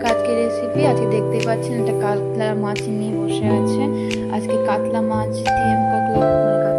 এক আজকে রেসিপি আজকে দেখতে পাচ্ছেন একটা কাতলা মাছ নিয়ে বসে আছে। আজকে কাতলা মাছ দিয়ে কাতলা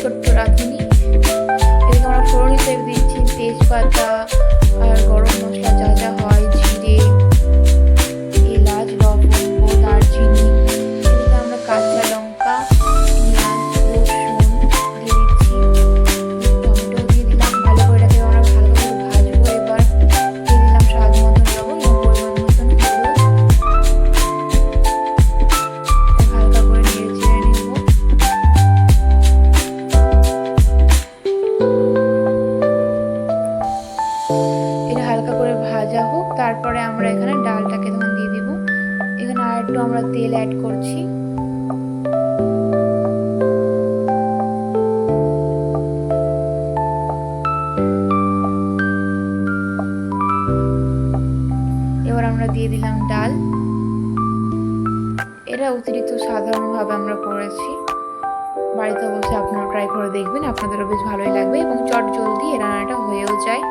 ছোট্ট রাঁধুনি। এদিকে আমরা ফোড়ন হিসেবে দিচ্ছি তেজপাতা তারপরে আমরা এখানে ডালটাকে তখন দিয়ে দিব। এখানে আর একটু আমরা তেল অ্যাড করছি। এবার আমরা দিয়ে দিলাম ডাল। এটা অতিরিক্ত সাধারণভাবে আমরা করেছি। বাড়িতে অবশ্যই আপনারা ট্রাই করে দেখবেন, আপনাদেরও বেশ ভালোই লাগবে এবং চট জলদি এই রান্নাটা হয়েও যায়।